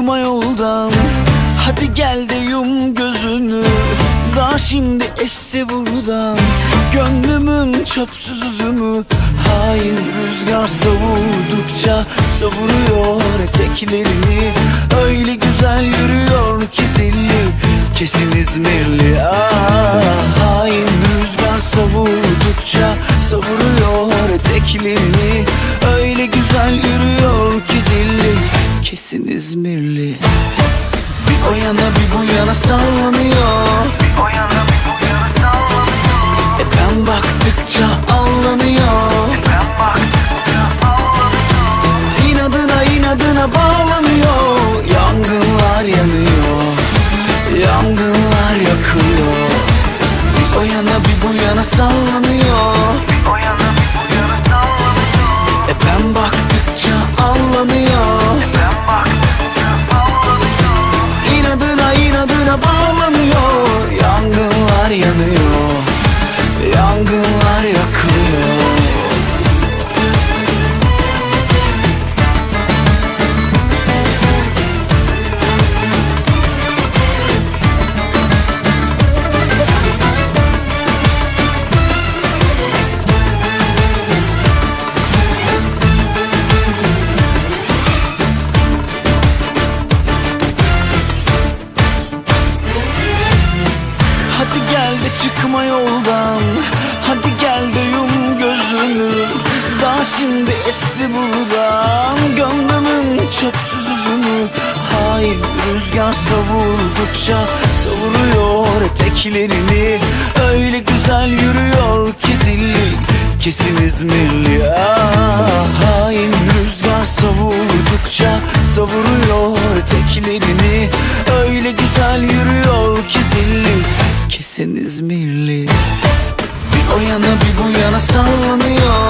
çıkma yoldan. Hadi gel de yum gözünü. Daha şimdi esti buradan. Gönlümün çöpsüz üzümü. Hain rüzgar savurdukça Savuruyor eteklerini. Öyle güzel yürüyor ki zilli. Kesin İzmirli. Ah, Hain rüzgar savurdukça Savuruyor eteklerini. Öyle güzel yürüyor Kesin İzmirli. Bir o yana bir bu yana sallanıyor. E ben baktıkça allanıyor. İnadına inadına bağlanıyor. Yangınlar yanıyor. Yangınlar yakıyor Bir o yana bir bu yana sallanıyor inadına bağlanıyor Yangınlar yanıyor. Yangınlar yakıyor çöpsüz üzümü Hain rüzgar savurdukça Savuruyor eteklerini. Öyle güzel yürüyor ki zilli Kesin İzmirli. Ah, Hain rüzgar savurdukça Savuruyor eteklerini. Öyle güzel yürüyor ki zilli Kesin İzmirli. Bir o yana bir bu yana sallanıyor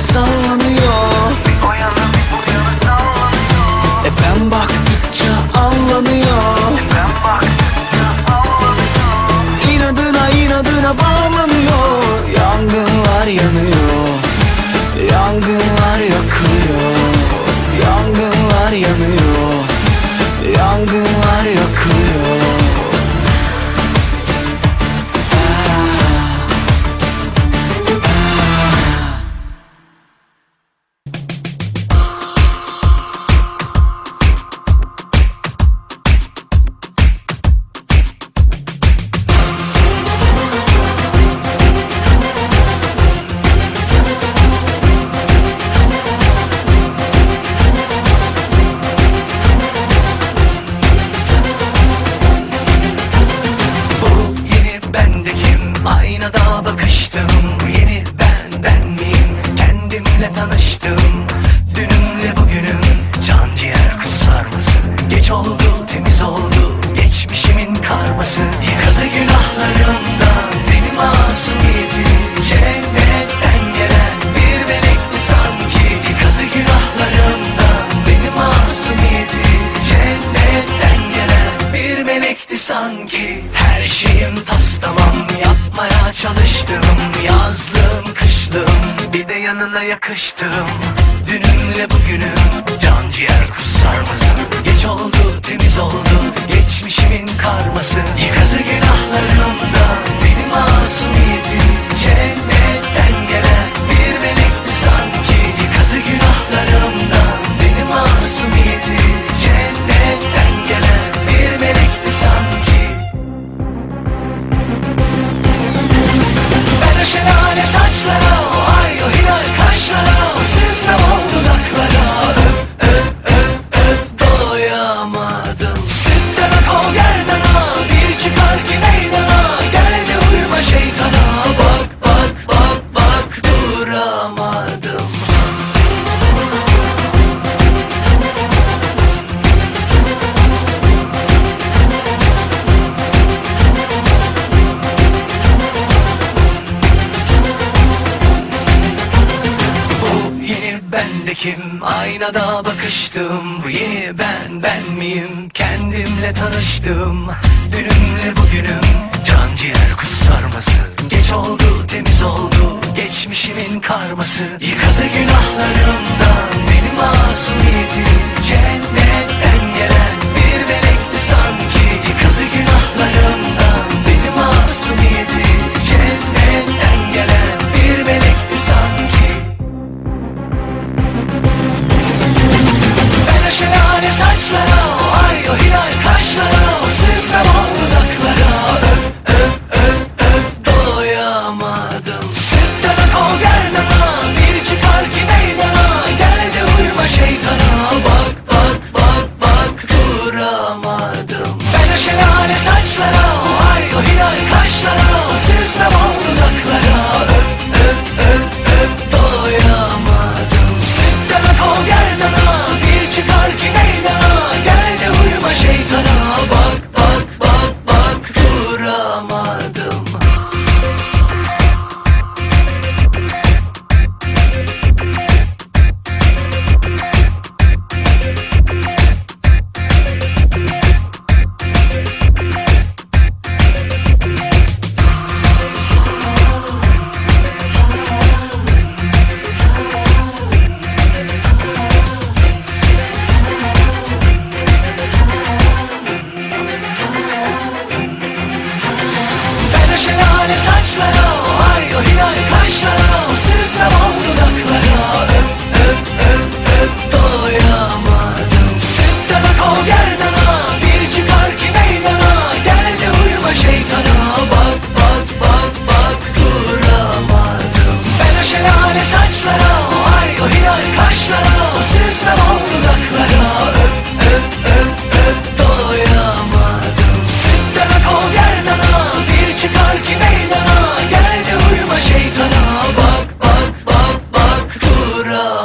bir bu yana sallanıyor E ben baktıkça allanıyor İnadına inadına bağlanıyor. Yangınlar yanıyor. Yangınlar yakıyor sanki Her şeyim tas tamam. Yapmaya çalıştım Yazlım kışlım bir de yanına yakıştım Dünümle bugünüm. Can ciğer kusar mısın? Geç oldu temiz oldu. Geçmişimin karması. Yıkadı günahlarımdan ben de kim? Aynada bakıştım. Bu yeni ben ben miyim? Kendimle tanıştım. Dünümle bugünüm. Can ciğer kuzu sarması. Geç oldu temiz oldu. Geçmişimin karması. Yıkadı günahlarımdan Russia.